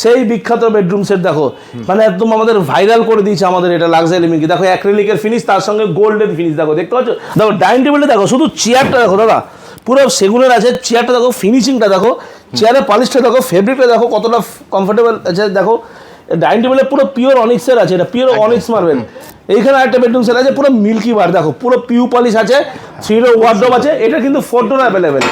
সেই বিখ্যাত bedroom set দেখো। মানে একদম আমাদের ভাইরাল করে দিয়েছে আমাদের এটা লাক্সারি লিভিং দেখো অ্যাক্রিলিকের ফিনিশ তার সঙ্গে গোল্ডেন ফিনিশ দেখো দেখতে পাচ্ছ? দেখো ডাইনিং টেবিলটা দেখো শুধু চেয়ারটা দেখো দাদা। পুরো সেগুনের আছে চেয়ারটা দেখো ফিনিশিংটা দেখো চেয়ারের পালিশটা দেখো ফেব্রিকটা দেখো কতটা কমফোর্টেবল আছে দেখো। ডাইনিং টেবিলে পুরো পিওর অনিক্সের আছে এটা পিওর অনিক্স মারবেন এইখানে একটা বেডরুম সেট আছে পুরো মিল্কি বার দেখো পুরো পিউ পলিশ আছে থ্রি ডোর আছে এটা কিন্তু ফোর ডোর অ্যাভেলেবেল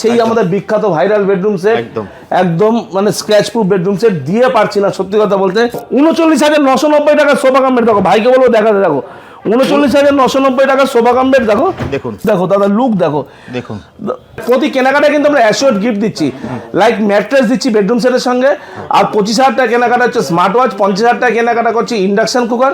সেই আমাদের বিখ্যাত ভাইরাল বেডরুম সেট একদম। একদম মানে স্ক্র্যাচ প্রুফ বেডরুম সেট দিয়ে পারছি না সত্যি কথা বলতে। উনচল্লিশ হাজার নশো নব্বই টাকা সোফা কামের দেখো ভাইকে বলব দেখাতে দেখো উনচল্লিশ হাজার নশো নব্বই টাকা সোফা কাম বেড দেখো। দেখুন। দেখো দাদা লুক দেখো। দেখুন। প্রতি কেনাকাটা কিন্তু আমরা অ্যাসিওর গিফট দিচ্ছি। লাইক ম্যাট্রেস দিচ্ছি বেডরুম সেটের সঙ্গে। আর পঁচিশ হাজার টাকা কেনাকাটা হচ্ছে স্মার্ট ওয়াচ পঞ্চাশ হাজার টাকা কেনাকাটা করছি ইন্ডাকশন কুকার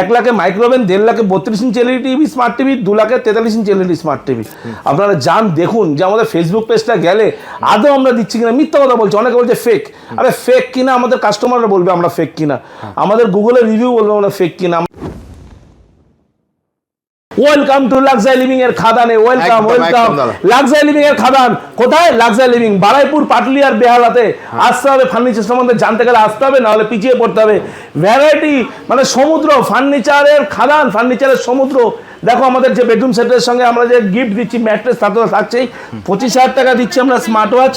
এক লাখে মাইক্রোওভেন দেড় লাখে বত্রিশ inch LED TV smart TV দু লাখে তেতাল্লিশ ইঞ্চ এলইডি স্মার্ট টিভি আপনারা যান দেখুন যে আমাদের ফেসবুক পেজটা গেলে আদৌ আমরা দিচ্ছি কিনা। মিথ্যা কথা বলছি অনেকে বলছে ফেক আরে ফেক কিনা? আমাদের কাস্টমাররা বলবে আমরা ফেক কিনা। আমাদের গুগলে রিভিউ বলবে আমরা ফেক কিনা। ওয়েলকাম টু লাক্সারি লিভিং এর খাদানে ওয়েলকাম ওয়েলকাম। লাক্সারি লিভিং এর খাদান কোথায়? লাক্সারি লিভিং বারাইপুর পাটলিয়ার বেহালাতে। আসতে হবে ফার্নিচার সম্বন্ধে জানতে গেলে আসতে হবে নাহলে পিছিয়ে পড়তে হবে। ভ্যারাইটি মানে সমুদ্র ফার্নিচারের খাদান ফার্নিচারের সমুদ্র। দেখো আমাদের যে বেডরুম সেটের সঙ্গে আমরা যে গিফট দিচ্ছি ম্যাট্রেস তা তো থাকছেই। পঁচিশ হাজার টাকা দিচ্ছি আমরা স্মার্ট ওয়াচ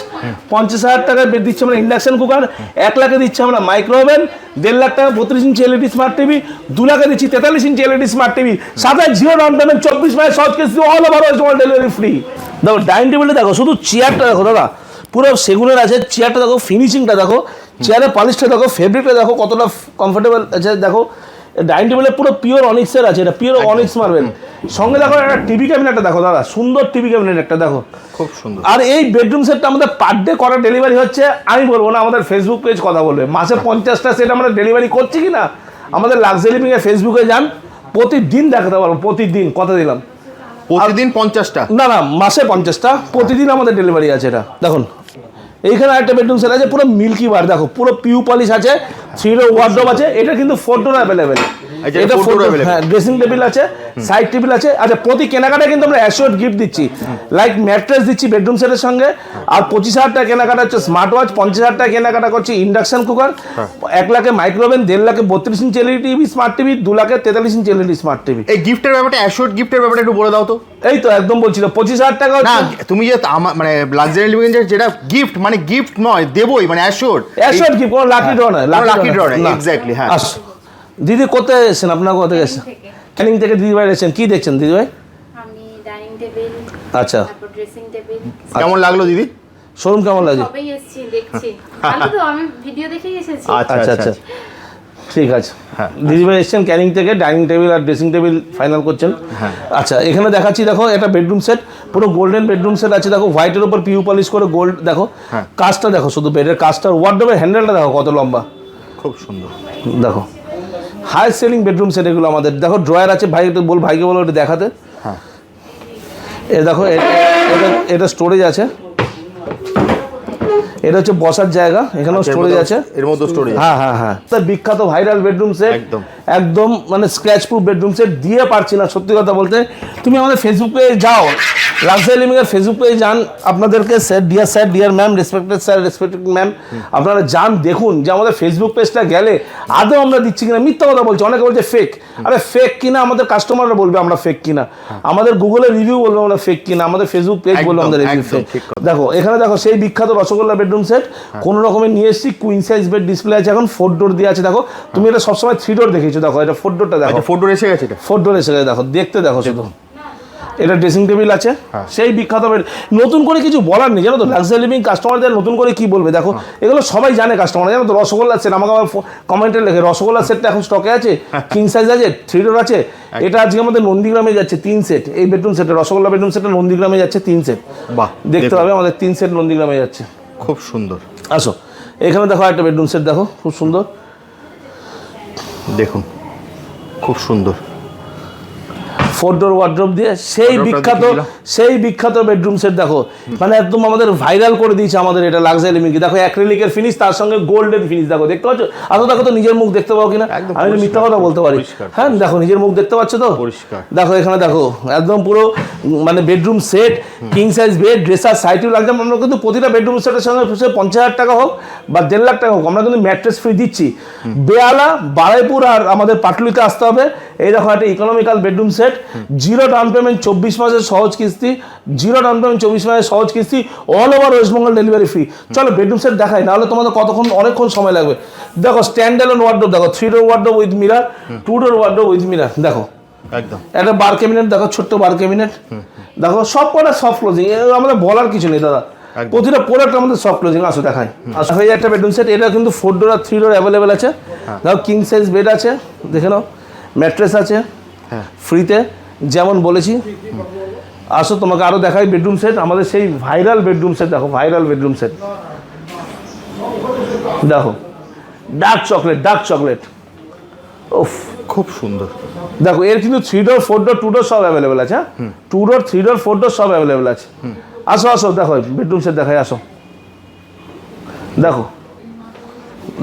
পঞ্চাশ হাজার টাকা দিচ্ছি আমরা ইন্ডাকশন কুকার এক লাখে দিচ্ছি আমরা মাইক্রোওভেন দেড় লাখ টাকা বত্রিশ ইঞ্চি এলইডি স্মার্ট টিভি দু লাখে দিচ্ছি তেতাল্লিশ ইঞ্চি এলইডি স্মার্ট টিভি সাথে জিরো ডাউন পেমেন্ট চব্বিশ মাসে সহজ কিস্তি all over west delivery free দেখো ডাইনিং টেবিলটা দেখো, শুধু চেয়ারটা দেখো, দাদা। পুরো সেগুনের আছে চেয়ারটা দেখো ফিনিশিংটা দেখো চেয়ারের পালিশটা দেখো ফেব্রিকটা দেখো, কতটা কমফোর্টেবল আছে, দেখো। ডাইনিং টেবিলে পুরো পিওর অনিক্সের আছে এটা পিওর অনিক্স মারবেন সঙ্গে দেখো একটা টিভি ক্যাবিনেটটা দেখো দাদা সুন্দর টিভি ক্যাবিনেট একটা দেখো। খুব সুন্দর। আর এই বেডরুম সেটটা আমাদের পার ডে করা ডেলিভারি হচ্ছে আমি বলব না আমাদের ফেসবুক পেজ কথা বলবে। মাসে পঞ্চাশটা সেট আমরা ডেলিভারি করছি কি না আমাদের লাক্সারি এর ফেসবুকে যান প্রতিদিন দেখাতে পারব প্রতিদিন কথা দিলাম। প্রতিদিন পঞ্চাশটা? না না মাসে পঞ্চাশটা প্রতিদিন আমাদের ডেলিভারি আছে এটা। দেখুন এইখানে একটা বেডরুম সেট আছে পুরো মিল্কি বার দেখো পুরো পিউ পলিশ আছে থ্রি ডোর ওয়ার্ডরোব আছে এটা কিন্তু ফোর ডোর অ্যাভেলেবেল এটা ফোর হ্যাঁ ড্রেসিং টেবিল আছে সাইড টেবিল আছে। আচ্ছা প্রতি কেনাকাটা কিন্তু আমরা অ্যাসিওর গিফট দিচ্ছি। লাইক ম্যাট্রেস দিচ্ছি বেডরুম সেটের সঙ্গে আর পঁচিশ হাজার টাকা কেনাকাটা হচ্ছে স্মার্ট ওয়াচ পঞ্চাশ হাজার টাকা কেনাকাটা করছি ইন্ডাকশন কুকার এক লাখে মাইক্রোওভেন দেড় লাখে বত্রিশ inch LED TV smart TV দু লাখে তেতাল্লিশ ইঞ্চ এলইডি স্মার্ট টিভি এই গিফটের ব্যাপারটা অ্যাশোর্ড গিফটের ব্যাপারটা একটু বলে দাও তো। এই তো একদম বলছিল পঁচিশ হাজার টাকা তুমি যে মানে লাক্সারি লিভিং যেটা গিফট মানে গিফট নয় দেবই মানে অ্যাশোর অ্যাশোর কি কোনো লাকি ড্র না লাকি ড্র নয়। এক্স্যাক্টলি হ্যাঁ। আস। দিদি কোথায় এসেছেন? আপনার কোথায় এসেছেন? ক্যানিং থেকে দিদি ভাই এসেছেন কি দেখছেন দিদি ভাই? আমি ডাইনিং টেবিল আচ্ছা। তারপর ড্রেসিং টেবিল কেমন লাগল দিদি? শোরুম কেমন লাগে সবাই এসেছি দেখছি। আমি তো আমি ভিডিও দেখেই এসেছি। আচ্ছা আচ্ছা আচ্ছা। আচ্ছা। ঠিক আছে। হ্যাঁ। দিদি ভাই এসেছেন ক্যানিং থেকে ডাইনিং টেবিল আর ড্রেসিং টেবিল ফাইনাল করছেন। হ্যাঁ। আচ্ছা এখানে দেখাচ্ছি দেখো এটা বেডরুম সেট পুরো গোল্ডেন বেডরুম সেট আছে দেখো হোয়াইটের উপর পিউ পলিশ করে গোল্ড দেখো হ্যাঁ। কাজটা দেখো শুধু বেডের কাজটার ওয়ার্ডরোবের হ্যান্ডেলটা দেখো কত লম্বা। খুব সুন্দর। দেখো হাই সেলিং বেডরুম সেট এগুলো আমাদের দেখো ড্রয়ার আছে ভাই একটু বল ভাইকে বলো এটা দেখাতে। হ্যাঁ। এ দেখো এটা এটা স্টোরেজ আছে। এটা হচ্ছে বসার জায়গা এখানেও আচ্ছা, স্টোরেজ আছে। এর মধ্যে স্টোরেজ হ্যাঁ হ্যাঁ হ্যাঁ। তার বিখ্যাত ভাইরাল বেডরুম সেট একদম। একদম মানে স্ক্র্যাচ প্রুফ বেডরুম সেট দিয়ে পারছি না সত্যি কথা বলতে। তুমি আমাদের ফেসবুকে যাও লাক্সারি লিভিং এর ফেসবুক পেজে যান। আপনাদেরকে sir dear sir dear ma'am respected sir respected ma'am আপনারা যান দেখুন যে আমাদের ফেসবুক পেজটা গেলে আদৌ আমরা দিচ্ছি কিনা। মিথ্যা কথা বলছি অনেকে বলছে ফেক আরে ফেক কিনা? আমাদের কাস্টমাররা বলবে আমরা ফেক কিনা। আমাদের গুগলে রিভিউ বলবে আমরা ফেক কিনা। আমাদের ফেসবুক পেজ বলবে আমাদের রিভিউ ফেক দেখো এখানে দেখো সেই বিখ্যাত রসগোল্লা বেডরুম সেট কোন রকমের নিয়ে এসেছি কুইন সাইজ বেড ডিসপ্লে আছে এখন ফোর ডোর দিয়ে আছে। দেখো তুমি এটা সবসময় থ্রি ডোর দেখেছ দেখো এটা ফোর ডোরটা দেখো। আচ্ছা ডোর এসে গেছে এটা? ফোর ডোর এসে গেছে। দেখো দেখতে দেখো শুধু। এটা ড্রেসিং টেবিল আছে। হ্যাঁ। সেই বিখ্যাত নতুন করে কিছু বলার নেই জানো তো? লাক্সারি লিভিং কাস্টমারদের নতুন করে কি বলবে? দেখো হ্যাঁ। এগুলো সবাই জানে কাস্টমার জানো তো রসগোল্লা সেট আমাকে আমার কমেন্টে লেখে রসগোল্লা সেটটা এখন স্টকে আছে। কিং সাইজ আছে থ্রি ডোর আছে? এটা আজকে আমাদের নন্দীগ্রামে যাচ্ছে তিন সেট এই বেডরুম সেটে রসগোল্লা বেডরুম সেটটা নন্দীগ্রামে যাচ্ছে তিন সেট বাহ দেখতে পাবে আমাদের তিন সেট নন্দীগ্রামে যাচ্ছে। খুব সুন্দর। আসো এখানে দেখো একটা বেডরুম সেট দেখো খুব সুন্দর। দেখুন খুব সুন্দর। ফোর ডোর ওয়ার্ড্রোপ দিয়ে সেই বিখ্যাত সেই বিখ্যাত বেডরুম সেট দেখো। মানে একদম আমাদের ভাইরাল করে দিয়েছে আমাদের এটা লাক্সারি মিকি। দেখো অ্যাক্রিলিকের ফিনিশ তার সঙ্গে গোল্ডেন ফিনিশ দেখো। দেখতে পাচ্ছ? আসো দেখো তো নিজের মুখ দেখতে পাও কিনা? আমি মিথ্যা কথা বলতে পারি। হ্যাঁ দেখো নিজের মুখ দেখতে পাচ্ছ তো। দেখো এখানে দেখো একদম পুরো মানে bedroom set king size bed dresser সাইটেও লাগছে। আমরা কিন্তু প্রতিটা বেডরুম সেটের সঙ্গে পঞ্চাশ হাজার টাকা হোক বা দেড় লাখ টাকা হোক আমরা কিন্তু ম্যাট্রেস ফ্রি দিচ্ছি। বেয়ালা বারাইপুর আর আমাদের পাটুলিতে আসতে হবে। এই দেখো একটা economical bedroom set zero down payment চব্বিশ মাসের সহজ কিস্তি জিরো ডাউন পেমেন্ট চব্বিশ মাসের সহজ কিস্তি all over West Bengal delivery free চলো বেডরুম সেট দেখাই নাহলে তোমাদের কতক্ষণ অনেকক্ষণ সময় লাগবে। দেখো স্ট্যান্ড অ্যালোন ওয়ার্ডরোব দেখো three door wardrobe with mirror two door wardrobe with mirror দেখো। একদম। একটা বার ক্যাবিনেট দেখো ছোট্ট বার ক্যাবিনেট দেখো সব কটা সফট ক্লোজিং আমাদের বলার কিছু নেই দাদা। প্রতিটা প্রোডাক্ট আমাদের সফট ক্লোজিং আসো দেখাই। আসো হয়ে একটা বেডরুম সেট এটা কিন্তু ফোর ডোর আর থ্রি ডোর অ্যাভেলেবেল আছে দেখো কিং সাইজ বেড আছে দেখে নাও। ম্যাট্রেস আছে হ্যাঁ। ফ্রিতে যেমন বলেছি। আসো তোমাকে আরও দেখাই বেডরুম সেট। আমাদের সেই ভাইরাল বেডরুম সেট দেখো ভাইরাল বেডরুম সেট। দেখো ডার্ক চকলেট ডার্ক চকলেট ওফ খুব সুন্দর। দেখো এর কিন্তু three door four door two door সব অ্যাভেলেবেল আছে two door three door four door সব অ্যাভেলেবেল আছে। আসো আসো দেখো বেডরুম সেট দেখাই আসো। দেখো।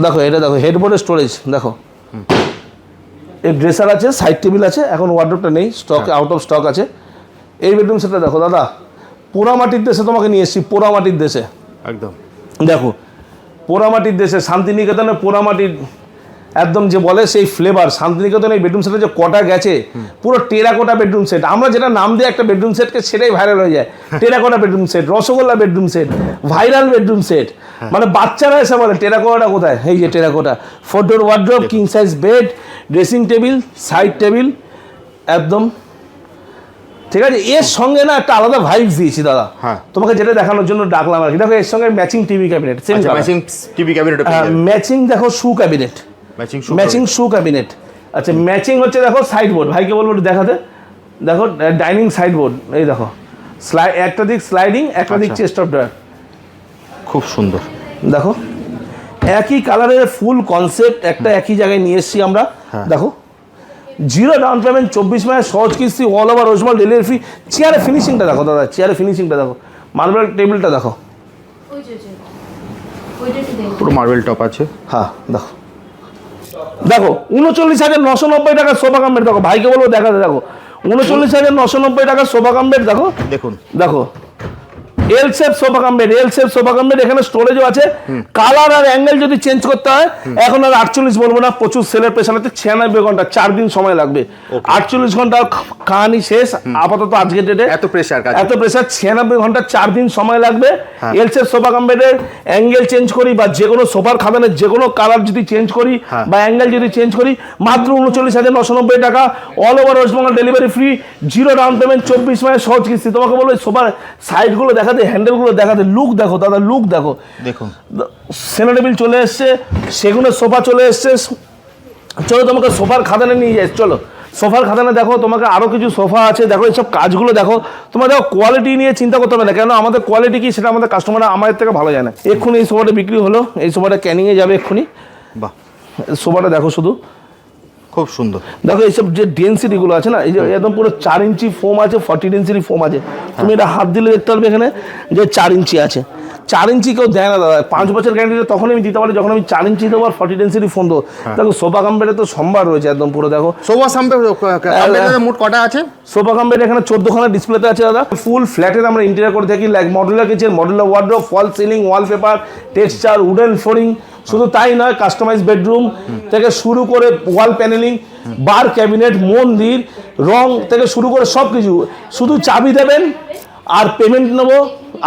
দেখো এটা দেখো হেডবোর্ডের স্টোরেজ দেখো। এর ড্রেসার আছে সাইড টেবিল আছে এখন ওয়ার্ড্রোপটা নেই স্টক আউট অফ স্টক আছে। এই বেডরুম সেটটা দেখো দাদা পোড়ামাটির দেশে তোমাকে নিয়ে এসেছি পোড়ামাটির দেশে। একদম। দেখো পোড়ামাটির দেশে শান্তিনিকেতনে পোড়ামাটির একদম যে বলে সেই ফ্লেভার শান্তিনিকেতনে এই বেডরুম সেটে যে কটা গেছে পুরো টেরাকোটা বেডরুম সেট আমরা যেটা নাম দিয়ে একটা বেডরুম সেটকে সেটাই ভাইরাল হয়ে যায়। Terracotta bedroom set rasgulla bedroom set viral bedroom set মানে বাচ্চারা এসে বলে টেরাকোটা কোথায়? এই যে terracotta. Four wardrobe king size bed dressing table side table একদম। ঠিক আছে? এর সঙ্গে না একটা আলাদা ভাইব দিয়েছি দাদা। হ্যাঁ। তোমাকে যেটা দেখানোর জন্য ডাকলাম আর কি। দেখো এর সঙ্গে matching TV cabinet same matching TV cabinet matching দেখো shoe cabinet matching matching shoe cabinet আচ্ছা ম্যাচিং হচ্ছে দেখো সাইড বোর্ড ভাইকে বলব একটু দেখাতে। দেখো ডাইনিং সাইড বোর্ড এই দেখো স্লাই একটা দিক স্লাইডিং একটা দিক। চেস্ট অফ ড্রয়ার খুব সুন্দর। দেখো একই কালারের ফুল কনসেপ্ট একটা একই জায়গায় নিয়ে এসেছি আমরা। হ্যাঁ। দেখো জিরো ডাউন পেমেন্ট চব্বিশ মাসের সহজ কিস্তি অল ওভার রোজমাল ডেলিভারি ফ্রি চেয়ারের ফিনিশিংটা দেখো দাদা চেয়ারের ফিনিশিংটা দেখো। মার্বেল টেবিলটা দেখো। ওই যে যে ওইটা একটু দেখো। পুরো মার্বেল টপ আছে। হ্যাঁ দেখো। দেখো উনচল্লিশ হাজার নশো নব্বই টাকার সোফা কাম দেখো ভাইকে বলব দেখাতে দেখো উনচল্লিশ হাজার নশো নব্বই টাকার সোফা কাম দেখো দেখুন। দেখো L sofa L sofa cum bed এখানে স্টোরেজও আছে। কালার আর অ্যাঙ্গেল যদি চেঞ্জ করতে হয় এখন আর আটচল্লিশ বলব না প্রচুর সেলের প্রেশার ছিয়ানব্বই ঘণ্টা চার দিন সময় লাগবে। আটচল্লিশ ঘণ্টা কাহানি শেষ আপাতত আজকের ডেটে এত প্রেশার এত প্রেসার ছিয়ানব্বই ঘণ্টা চার দিন সময় লাগবে। সোফা কাম্বেডের অ্যাঙ্গেল চেঞ্জ করি বা যে কোনো সোফার খাদানের যে কোনো কালার যদি চেঞ্জ করি হ্যাঁ। বা অ্যাঙ্গেল যদি চেঞ্জ করি মাত্র উনচল্লিশ হাজার নশো নব্বই টাকা all over West Bengal delivery free zero down payment চব্বিশ মাসের সহজ কিস্তি। তোমাকে বলব সোফার সাইডগুলো দেখাতে হ্যান্ডেলগুলো দেখাতে লুক দেখো দাদা লুক দেখো। দেখুন। সেনা টেবিল চলে এসছে সেগুনের সোফা চলে এসছে। চলো তোমাকে সোফার খাদানে নিয়ে যাই চলো। সোফার খাদানে দেখো তোমাকে আরও কিছু সোফা আছে দেখো এইসব কাজগুলো দেখো। তোমার দেখো কোয়ালিটি নিয়ে চিন্তা করতে হবে না কেন আমাদের কোয়ালিটি কি সেটা আমাদের কাস্টমাররা আমাদের থেকে ভালো জানে। এক্ষুনি এই সোফাটা বিক্রি হলো এই সোফাটা ক্যানিংয়ে যাবে এক্ষুনি। বাহ। সোফাটা দেখো শুধু। খুব সুন্দর। দেখো এইসব যে ডেন্সিটিগুলো আছে না এই যে একদম পুরো চার ইঞ্চি ফোম আছে ফর্টি ডেন্সিটি ফোম আছে। তুমি এটা হাত দিলে দেখতে পারবে এখানে যে চার ইঞ্চি আছে। চার ইঞ্চি কেউ দেয় না দাদা। পাঁচ বছর গ্যারান্টি তখন আমি দিতে পারি যখন আমি চার ইঞ্চি দেবো আর ফর্টি ডেন্সিটি ফোন দেবো। দেখো সোফা কাম্পেটে তো সম্ভার রয়েছে একদম পুরো দেখো। সোফা সামপে মোট কটা আছে? সোফা কাম্পেট এখানে চোদ্দখানা ডিসপ্লেতে আছে দাদা। ফুল ফ্ল্যাটের আমরা ইন্টেরিয়ার করে থাকি like modular kitchen modular wardrobe false ceiling wallpaper texture wooden flooring শুধু তাই নয় কাস্টমাইজ বেডরুম থেকে শুরু করে ওয়াল প্যানেলিং বার ক্যাবিনেট মন্দির রং থেকে শুরু করে সব কিছু শুধু চাবি দেবেন আর পেমেন্ট নেব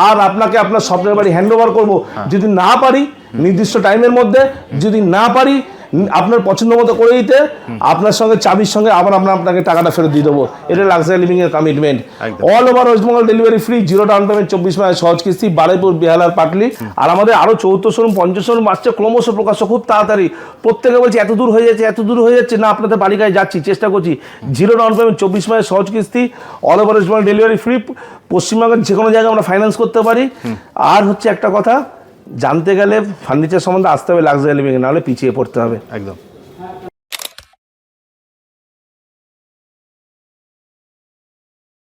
আর আপনাকে আপনার স্বপ্নের বাড়ি হ্যান্ড ওভার করব যদি না পারি নির্দিষ্ট টাইমের মধ্যে যদি না পারি আপনার পছন্দ মতো করে দিতে আপনার সঙ্গে চাবির সঙ্গে আবার আমরা আপনাকে টাকাটা ফেরত দিয়ে দেবো। এটা লাক্সারি লিভিং এর commitment all over West Bengal delivery free zero down payment চব্বিশ মাসের সহজ কিস্তি বারাইপুর বিহালার পাটলি। আর আমাদের আরও চৌদ্দ শোরুম পঞ্চাশ শোরুম আসছে ক্রমশ প্রকাশ্য খুব তাড়াতাড়ি। প্রত্যেকে বলছে এত দূর হয়ে যাচ্ছে এত দূর হয়ে যাচ্ছে। না আপনাদের বালিকায় যাচ্ছি চেষ্টা করছি। জিরো ডাউন পেমেন্ট চব্বিশ মাসের সহজ কিস্তি all over West Bengal delivery free পশ্চিমবঙ্গের যে কোনো জায়গায় আমরা ফাইন্যান্স করতে পারি। আর হচ্ছে একটা কথা জানতে গেলে ফার্নিচার সম্বন্ধে আসতে হবে লাক্সারি লিভিং নাহলে পিছিয়ে পড়তে হবে। একদম।